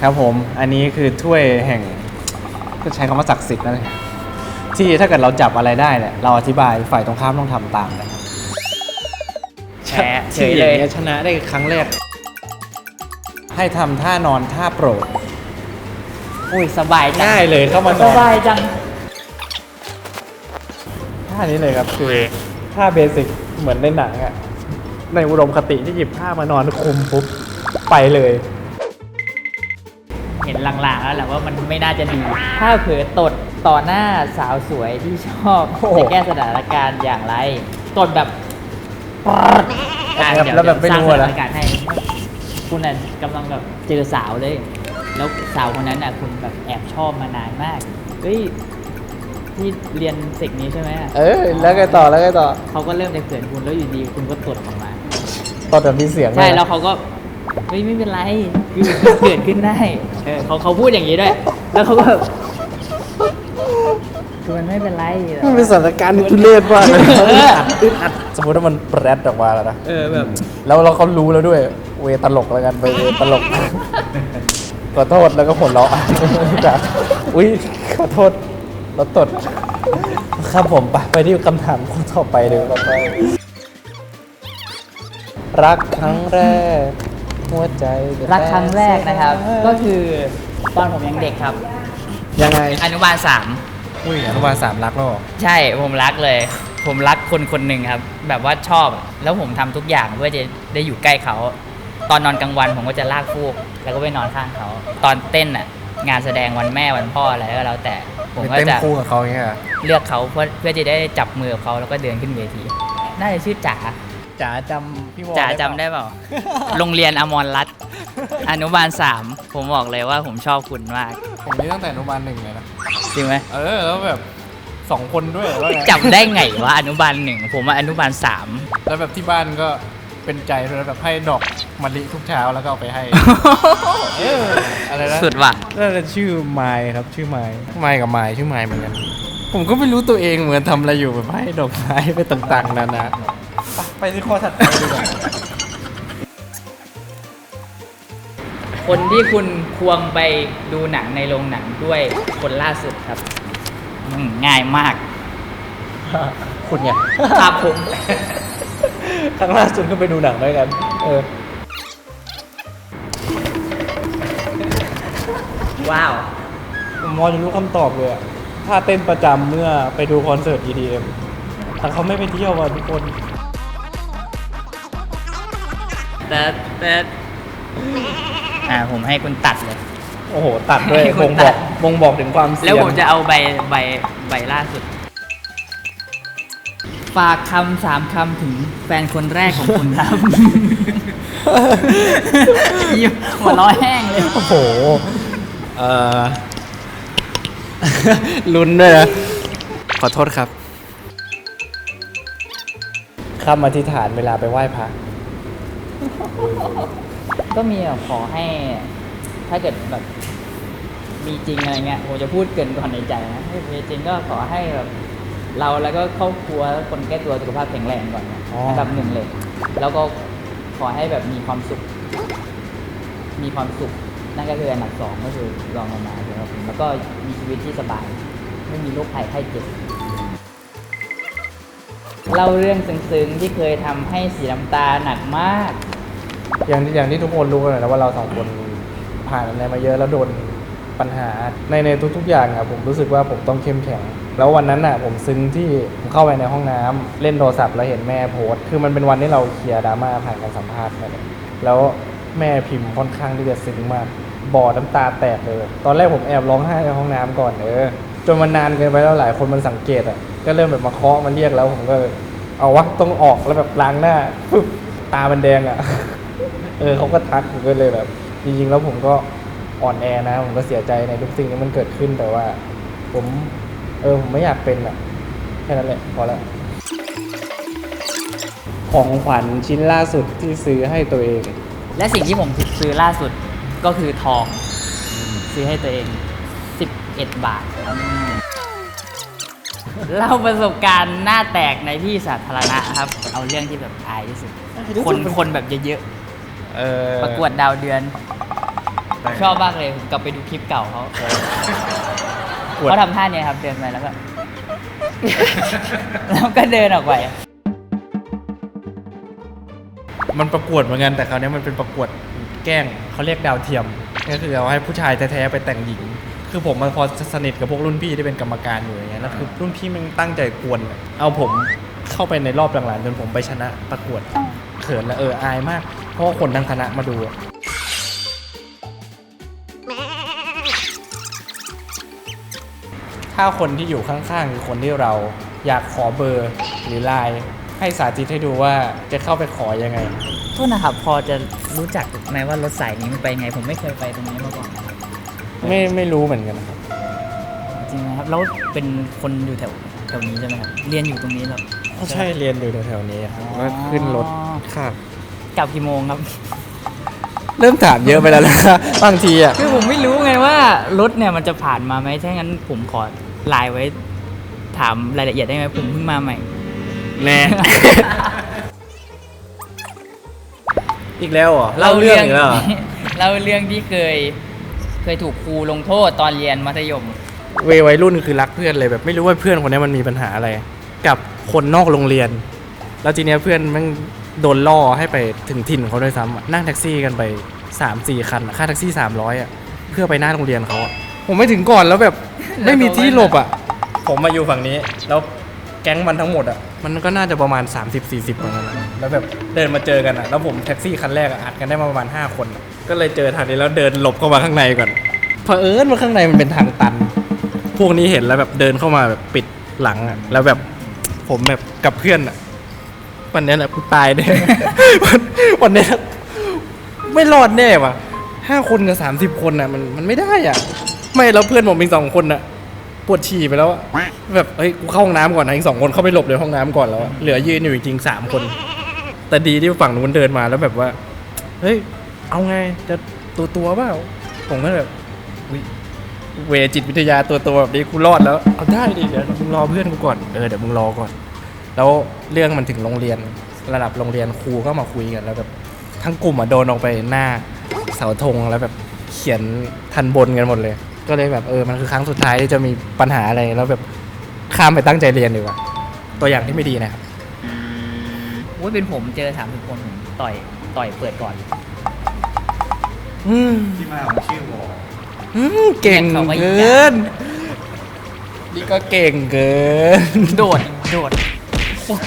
ครับผมอันนี้คือถ้วยแห่งก็ใช้คำว่าศักดิ์สิทธิ์นั่นเองที่ถ้าเกิดเราจับอะไรได้เนี่ยเราอธิบายฝ่ายตรงข้ามต้องทำตามนะครับแพ้เฉที่ยอเลย่ายงงี้ชนะได้ครั้งแรก ให้ทำท่านอนท่าโปรดอุ้ยสบายจังง่ายเลยเข้ามานสอนบายจัง ท่านี้เลยครับ คือท่าเบสิกเหมือนในหนังอะในอุดมคติที่หยิบผ้ามานอนคุมปุ๊บไปเลย เห็นลางๆแล้วแหละว่ามันไม่น่าจะดี ถ้าเผลอตดต่อหน้าสาวสวยที่ชอบโอ้โหจะแก้สถานการณ์อย่างไรตดแบบอะแบบเดี๋ยวแล้วแบบไม่สร้างรู้สอะถานะนการณ์ให้ คุณน่ะกำลังแบบเจอสาวเลย แล้วสาวคนนั้นน่ะคุณแบบแอบชอบมานานมากเฮ้ยที่เรียนสิ่งนี้ใช่ไหมะเออ แล้วไงต่อแล้วไงต่อเขาก็เริ่มจะเขินคุณแล้วอยู่ดีคุณก็ตดออกมา ตอนแบบมีเสียงใช่ด้วยนะแล้วเขาก็ เฮ้ยไม่เป็นไรคือเกิดขึ้นได้เออเขาเขาพูดอย่างนี้ด้วย แล้วเขาก็แบบคือมันไม่เป็นไรมันเป็นสถานการณ์ที่ทุเรศมากเลยเอออึดอัดสมมติว่ามันแปรดออกมาแล้วนะเออแบบแล้วเราเขารู้แล้วด้วย เวตลกแล้วกันไปเวตลกขอโทษแล้วก็หัวเราะจ้ะอุ้ยขอโทษเราตดครับผมไปไปที่คำถามข้อต่อไปเลยต่อไปรักครั้งแรก หัวใจรักครั้งแรกนะครับ ก็คือตอนผมยังเด็กครับ ยังไงอนุบาลสามอุ้ยอนุบาลสามรักแล้วเหรอใช่ผมรักเลย ผมรักคนคนหนึ่งครับ แบบว่าชอบแล้วผมทำทุกอย่างเพื่อจะได้อยู่ใกล้เขา ตอนนอนกลางวันผมก็จะลากฟูก แล้วก็ไปนอนข้างเขา ตอนเต้นอะงานแสดงวันแม่วันพ่ออะไรก็แล้วแต่ ผมก็เต้นจะคู่กับเขาอย่างเงี้ยเหรอเลือกเขาเพื่อเพื่อจะได้จับมือกับเขาแล้วก็เดินขึ้นเวที น่าจะชื่อจ๋า จ๋าจำพี่วอจ๋าเปล่จำได้เปล่า โรงเรียนอมรรัตน์อนุบาลสามผมบอกเลยว่าผมชอบคุณมากผมนี่ตั้งแต่อนุบาลหนึ่งเลยนะจริงไหมเออแล้วแบบสองคนด้วยแล้วไงจำได้ไงวะอนุบาลหนึ่งผมว่าอนุบาลสาม แล้วแบบที่บ้านก็เป็นใจด้วยนะแบบให้ดอกมะลิทุกเช้าแล้วก็เอาไปให้ เอออะไรนะสุดว่ะน่าจะชื่อไมค์ครับชื่อไมค์ไมค์กับไมค์ชื่อไมค์เหมือนกัน ผมก็ไม่รู้ตัวเองเหมือนทำอะไรอยู่แบบให้ดอกไม้ไปต่างๆนานา ไปไปที่ข้อถัดไปดีกว่าคนที่คุณควงไปดูหนังในโรงหนังด้วยคนล่าสุดครับอืมง่ายมากคุณไงครับผมครั้งล่าสุดก็ไปดูหนังด้วยกัน เออ ว้าว ผมมอจะรู้คำตอบเลยอะถ้าเต้นประจำเมื่อไปดูคอนเสิร์ต EDM แต่เขาไม่ไปเที่ยวอะทุกคน แต่แต่อ่าผมให้คุณตัดเลย โอ้โห ตัดด้วยให้คุบ่ณงบอกตัดบ่งบอกถึงความเสี่ยง แล้วผมจะเอาใบใบใบล่าสุด ฝากคำสามคำถึงแฟนคนแรกของคุณครับยิ้มหัวเร้อแห้งเลย โอ้โห เอ่อ ลุ้นด้วยนะ ขอโทษครับ คำอธิษฐานเวลาไปไหว้พระ ก็มีแบบขอให้ ถ้าเกิดแบบมีจริงอะไรเงี้ยผมจะพูดเกินก่อนในใจนะถ้ามีจริงก็ขอให้แบบเราแล้วก็ครอบครัวคนใกล้ตัวสุขภาพแข็งแรงก่อนนะอ๋ออั อันดับหนึ่งเลย แล้วก็ขอให้แบบมีความสุข มีความสุขนั่นก็คืออันดับสองก็คือรองลงมาสำหรับผมแล้วก็มีชีวิตที่สบาย ไม่มีโรคภัยไข้เจ็บ เล่าเรื่องซึ้งๆที่เคยทำให้สีน้ำตาหนักมาก อย่างที่อย่างที่ทุกคนรู้กันนะว่าเราสองคนผ่านอะไรมาเยอะแล้วโดนปัญหาในในทุก ๆ อย่างอะผมรู้สึกว่าผมต้องเข้มแข็ง แล้ววันนั้นอะผมซึ้งที่ผมเข้าไปในห้องน้ำเล่นโทรศัพท์แล้วเห็นแม่โพสต์คือมันเป็นวันที่เราเคลียร์ดราม่าผ่านการสัมภาษณ์กันเนี่ยแล้วแม่พิมพ์ค่อนข้างที่จะซึ้งมากบ่อน้ำตาแตกเลย ตอนแรกผมแอบร้องไห้ในห้องน้ำก่อนเออจนมันนานเกินไปแล้วหลายคนมันสังเกตอะก็เริ่มแบบมาเคาะมาเรียกแล้วผมก็เอาวะต้องออกแล้วแบบล้างหน้าปึ๊บตามันแดงอะ เออเขาก็ทักผมก็เลยแบบ จริงๆแล้วผมก็อ่อนแอนะ ผมก็เสียใจในทุกสิ่งที่มันเกิดขึ้นแต่ว่า ผม เออผมไม่อยากเป็นอะแค่นั้นแหละพอแล้วของขวัญชิ้นล่าสุดที่ซื้อให้ตัวเอง และสิ่งที่ผมซื้อล่าสุดก็คือทอง ซื้อให้ตัวเอง 11 บาทครับเล่าประสบการณ์หน้าแตกในที่สาธารณะครับ เอาเรื่องที่แบบอายที่สุดอายที่สุดคนคนแบบเยอะ เออๆประกวดดาวเดือน ชอบมากเลยผมกลับไปดูคลิปเก่าเขาปวดเขาทำท่าเนี้ยครับเดินไปแล้วก็ แล้วก็เดินออกไปมันประกวดเหมือนกันแต่คราวนี้มันเป็นประกวดแกล้งเขาเรียกดาวเทียม ก็คือเอาให้ผู้ชายแท้ๆไปแต่งหญิง คือผมมันพอสนิทกับพวกรุ่นพี่ที่เป็นกรรมการอยู่อย่างเงี้ยแล้วคือรุ่นพี่มันตั้งใจกวนอะเอาผมเข้าไปในรอบหลังๆจนผมไปชนะประกวดเขินและเอออายมาก เพราะว่าคนทั้งคณะมาดูอะถ้าคนที่อยู่ข้างๆคือคนที่เราอยากขอเบอร์หรือไลน์ให้สาธิตให้ดูว่าจะเข้าไปขอยังไง โทษนะครับพอจะรู้จักไหมว่ารถสายนี้มันไปไง ผมไม่เคยไปตรงนี้มาก่อนนะครับไม่ไม่รู้เหมือนกันครับจริงนะครับแล้วเป็นคนอยู่แถวแถวนี้ใช่ไหมครับเรียนอยู่ตรงนี้ครับใช่เรียนอยู่แถวๆนี้ครับอ๋อก็ขึ้นรถครับ กลับกี่โมงครับ เริ่มถามเยอะไปแล้วนะครับบางทีอะ คือผมไม่รู้ไงว่ารถเนี่ยมันจะผ่านมาไหมถ้างั้นผมขอไลน์ไว้ ถามรายละเอียดได้ไหมผมเพิ่งมาใหม่ แน่ อีกแล้วเหรอเล่าเรื่องอีกแล้วเหรอเล่าเรื่องที่เคย เคยถูกครูลงโทษตอนเรียนมัธยม เววัยรุ่นคือรักเพื่อนเลยแบบไม่รู้ว่าเพื่อนคนนี้มันมีปัญหาอะไร กับคนนอกโรงเรียน แล้วทีเนี้ยเพื่อนมัน โดนล่อให้ไปถึงถิ่นเขาด้วยซ้ำอะนั่งแท็กซี่กันไปสามสี่คันอะค่าแท็กซี่สามร้อยอะเพื่อไปหน้าโรงเรียนเขาอะผมไม่ถึงก่อนแล้วแบบไม่มีที่หลบอะ ผมมาอยู่ฝั่งนี้ แล้วแก๊งมันทั้งหมดอะมันก็น่าจะประมาณ 30-40ประมาณนั้นอะแล้วแบบเดินมาเจอกันอะแล้วผมแท็กซี่คันแรกอะอัดกันได้มาประมาณ 5 คนอะก็เลยเจอทางนี้แล้วเดินหลบเข้ามาข้างในก่อนเผอิญว่าข้างในมันเป็นทางตัน พวกนี้เห็นแล้วแบบเดินเข้ามาแบบปิดหลังอะแล้วแบบผมแบบกับเพื่อนอะ วันนี้แหละกูตายแน่วันวันนี้ไม่รอดแน่ว่ะห้าคนกับสามสิบคนอะมันมันไม่ได้อะ ไม่แล้วเพื่อนผมอีกสองคนอะปวดฉี่ไปแล้วอะแบบเฮ้ยกูเข้าห้องน้ำก่อนนะอีกสองคนเข้าไปหลบในห้องน้ำก่อนแล้วอะเหลือยืนอยู่จริงๆสามคน แต่ดีที่ฝั่งนู้นเดินมาแล้วแบบว่า เฮ้ย เอาไงจะตัวตัวๆเปล่าผมก็แบบอุ๊ยเวจิตวิทยาตัวตัวแบบนี้กูรอดแล้ว เอาได้ดิเดี๋ยวมึงรอเพื่อนกูก่อน เออเดี๋ยวมึงรอก่อน แล้วเรื่องมันถึงโรงเรียนระดับโรงเรียนครูก็มาคุยกันแล้วแบบทั้งกลุ่มอะโดนออกไปหน้าเสาธงแล้วแบบเขียนทันบนกันหมดเลย ก็เลยแบบเออมันคือครั้งสุดท้ายที่จะมีปัญหาอะไรแล้วแบบข้ามไปตั้งใจเรียนดีกว่าตัวอย่างที่ไม่ดีนะครับโอ้ยเป็นผมเจอสามสิบคนผมต่อยต่อยเปิดก่อนอืมที่มาของชื่อวออืมเก่งเขาก็ยิงเกินนี่ก็เก่งเกิน โดดโดด 哇